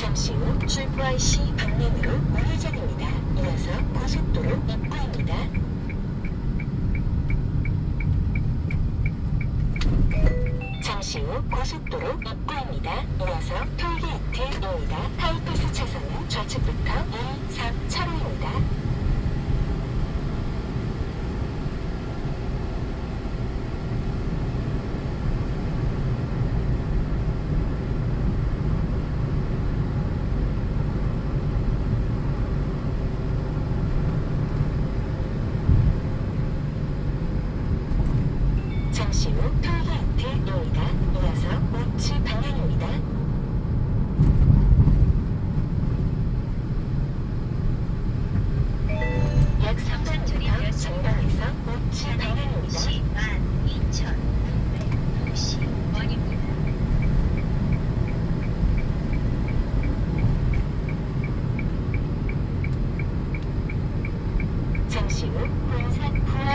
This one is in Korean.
잠시 후 출포IC 방면으로 우회전입니다. 이어서 고속도로 입구입니다. 잠시 후 고속도로 입구입니다. 이어서 톨게이트입니다. 하이패스 차선은 좌측부터 1, 3 차로입니다. 잠시 후 톨게이트입니다. 이어서 우측 방향입니다. 약 300m 전방에서 우측 방향입니다. 12,660원입니다. 잠시 후 군산 부안